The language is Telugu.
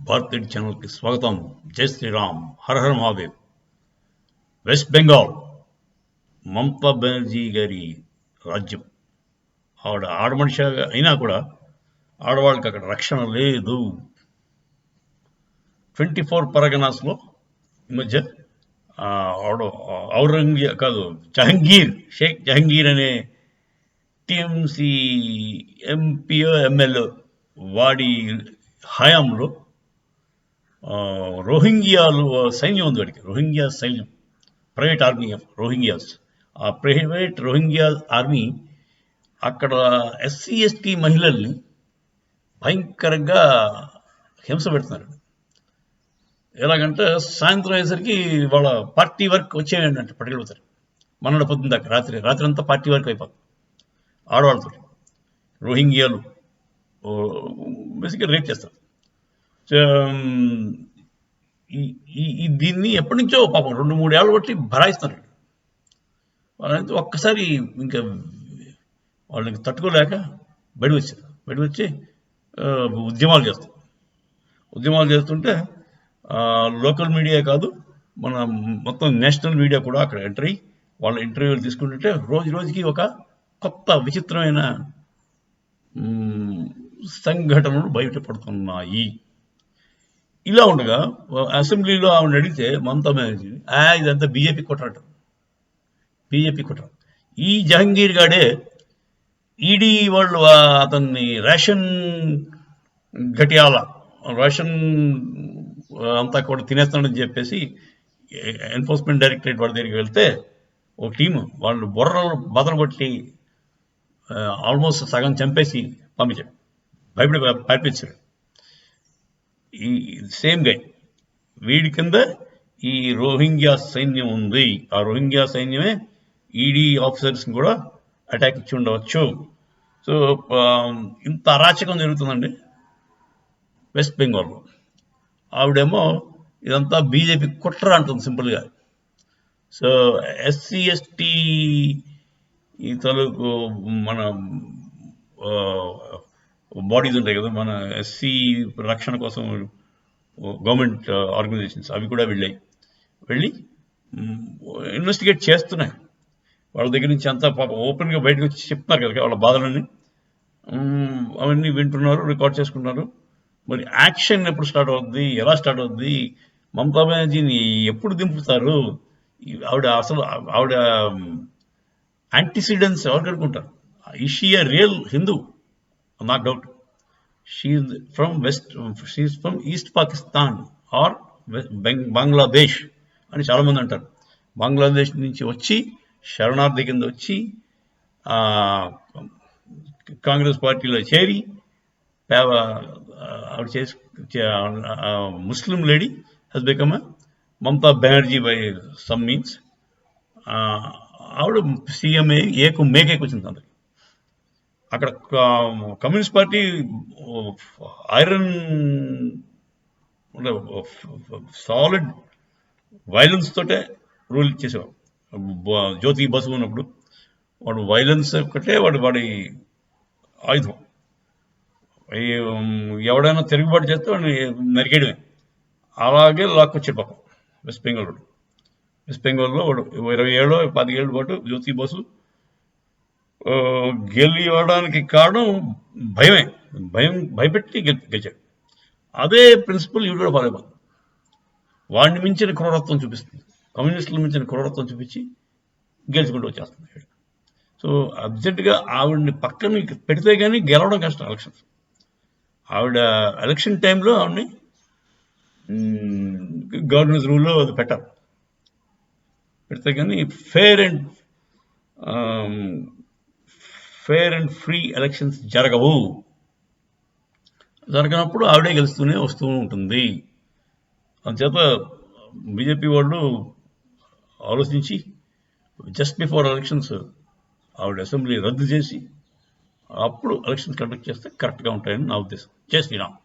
భారతీయ ఛానల్కి స్వాగతం. జై శ్రీరామ్. హర హర మహాదేవ్. వెస్ట్ బెంగాల్. మమతా బెనర్జీ గారి రాజ్యం. ఆవిడ ఆడమనిషి అయినా కూడా ఆడవాళ్ళకి అక్కడ రక్షణ లేదు. ట్వంటీ ఫోర్ పరగనాస్లో ఈ మధ్య ఆవిడ ఔరంగజేబ్ కాదు జహంగీర్ షేక్ జహంగీర్ అనే టిఎంసి ఎంపీఓ ఎమ్మెల్యే వాడి హయాంలో రోహింగ్యాలు సైన్యం ఉంది వాడికి. రోహింగ్యా సైన్యం. Private army of Rohingyas. ఆ ప్రైవేట్ రోహింగ్యా ఆర్మీ అక్కడ ఎస్సీ ఎస్టీ మహిళల్ని భయంకరంగా హింస పెడుతున్నారు. ఎలాగంటే సాయంత్రం అయ్యేసరికి వాళ్ళ పార్టీ వర్క్ వచ్చేయండి అంటే పట్టుకెళ్ళిపోతారు మనడ పొద్దున్న దాకా రాత్రి రాత్రి అంతా పార్టీ వర్క్ అయిపోతుంది ఆడవాళ్ళతో రోహింగ్యాలు బేసిక్గా రేట్ చేస్తారు. ఈ దీన్ని ఎప్పటి నుంచో పాపం రెండు మూడు ఏళ్ళు బట్టి భరాయిస్తున్నారు వాళ్ళంతా ఒక్కసారి ఇంకా వాళ్ళకి తట్టుకోలేక బయట వచ్చారు. బయట వచ్చి ఉద్యమాలు చేస్తారు ఉద్యమాలు చేస్తుంటే లోకల్ మీడియా కాదు మన మొత్తం నేషనల్ మీడియా కూడా అక్కడ ఎంటర్ అయ్యి వాళ్ళ ఇంటర్వ్యూలు తీసుకుంటుంటే రోజు రోజుకి ఒక కొత్త విచిత్రమైన సంఘటనలు బయటపడుతున్నాయి ఇలా ఉండగా అసెంబ్లీలో ఆవిడ అడిగితే మమతా బెనర్జీ ఆ ఇదంతా బీజేపీ కుట్రట. బీజేపీ కుట్ర. ఈ జహంగీర్ గాడే ఈడీ వాళ్ళు అతన్ని రేషన్ ఘటియాల రేషన్ అంతా కూడా తినేస్తాడని చెప్పేసి ఎన్ఫోర్స్మెంట్ డైరెక్టరేట్ వాళ్ళ దగ్గరికి వెళ్తే ఒక టీం వాళ్ళు బుర్రలు బదలు కొట్టి ఆల్మోస్ట్ సగం చంపేసి పంపించాడు భయపడి పంపించాడు ఈ సేమ్ గై వీడి కింద ఈ రోహింగ్యా సైన్యం ఉంది. ఆ రోహింగ్యా సైన్యమే ఈడీ ఆఫీసర్స్ కూడా అటాక్ ఇచ్చి ఉండవచ్చు. సో ఇంత అరాచకం జరుగుతుందండి వెస్ట్ బెంగాల్లో ఆవిడేమో ఇదంతా బీజేపీ కుట్ర అంటుంది సింపుల్గా సో ఎస్సీ ఎస్టీ ఈ తాలూకు మన బాడీస్ ఉంటాయి కదా మన ఎస్సీ రక్షణ కోసం గవర్నమెంట్ ఆర్గనైజేషన్స్ uh, అవి కూడా వెళ్ళాయి. వెళ్ళి ఇన్వెస్టిగేట్ చేస్తున్నాయి. వాళ్ళ దగ్గర నుంచి అంతా పాప ఓపెన్గా బయటకు వచ్చి చెప్తున్నారు కదా వాళ్ళ బాధలన్నీ. అవన్నీ వింటున్నారు రికార్డ్ చేసుకుంటున్నారు. మరి యాక్షన్ ఎప్పుడు స్టార్ట్ అవుద్ది ఎలా స్టార్ట్ అవుద్ది? మమతా బెనర్జీని ఎప్పుడు దింపుతారు? ఆవిడ అసలు ఆవిడ యాంటిసిడెంట్స్ ఎవరు కనుక్కుంటారు? Is she real Hindu. నాకు doubt she from west she from east Pakistan or Bangladesh అని చాలామంది అంటారు. బంగ్లాదేశ్ నుంచి వచ్చి శరణార్థి కింద వచ్చి కాంగ్రెస్ పార్టీలో చేరి ఆవిడ చేసి Muslim lady he's become Mamata Banerjee by some means ఆవిడ సీఎంఏ ఏకు మేకేకి వచ్చింది అందరికి. అక్కడ communist party iron solid violence తోటే రూల్ చేసేవాడు జ్యోతి బసు ఉన్నప్పుడు వాడు వైలెన్స్ ఒకటే వాడు వాడి ఆయుధం. ఎవడైనా తిరుగుబాటు చేస్తే వాడిని నరికేయడమే. అలాగే లాక్కొచ్చాడు పాపం. వెస్ట్ బెంగాల్ వెస్ట్ బెంగాల్లో వాడు ఇరవై ఏళ్ళు పదిహేళ్ళు పాటు జ్యోతి బసు గెలివడానికి కారణం భయమే. భయం భయపెట్టి గెలిచాడు. అదే ప్రిన్సిపల్ ఇవి కూడా ఫాలో వాడిని మించిన క్రూరత్వం చూపిస్తుంది. కమ్యూనిస్టులు మించిన క్రూరత్వం చూపించి గెలుచుకుంటూ వచ్చేస్తుంది సో అర్జెంటుగా ఆవిడని పక్కన పెడితే కానీ గెలవడం కష్టం ఎలక్షన్స్. ఆవిడ ఎలక్షన్ టైంలో ఆవిడని గవర్నమెంట్ రూల్లో అది పెట్టాలి. పెడితే కానీ fair and fair and free elections జరగవు. జరగనప్పుడు ఆవిడే గెలుస్తూనే వస్తూ ఉంటుంది. అందుచేత బీజేపీ వాళ్ళు ఆలోచించి జస్ట్ బిఫోర్ ఎలక్షన్స్ ఆవిడ అసెంబ్లీ రద్దు చేసి అప్పుడు ఎలక్షన్స్ కండక్ట్ చేస్తే కరెక్ట్గా ఉంటాయని నా ఉద్దేశం. జై శ్రీరామ్.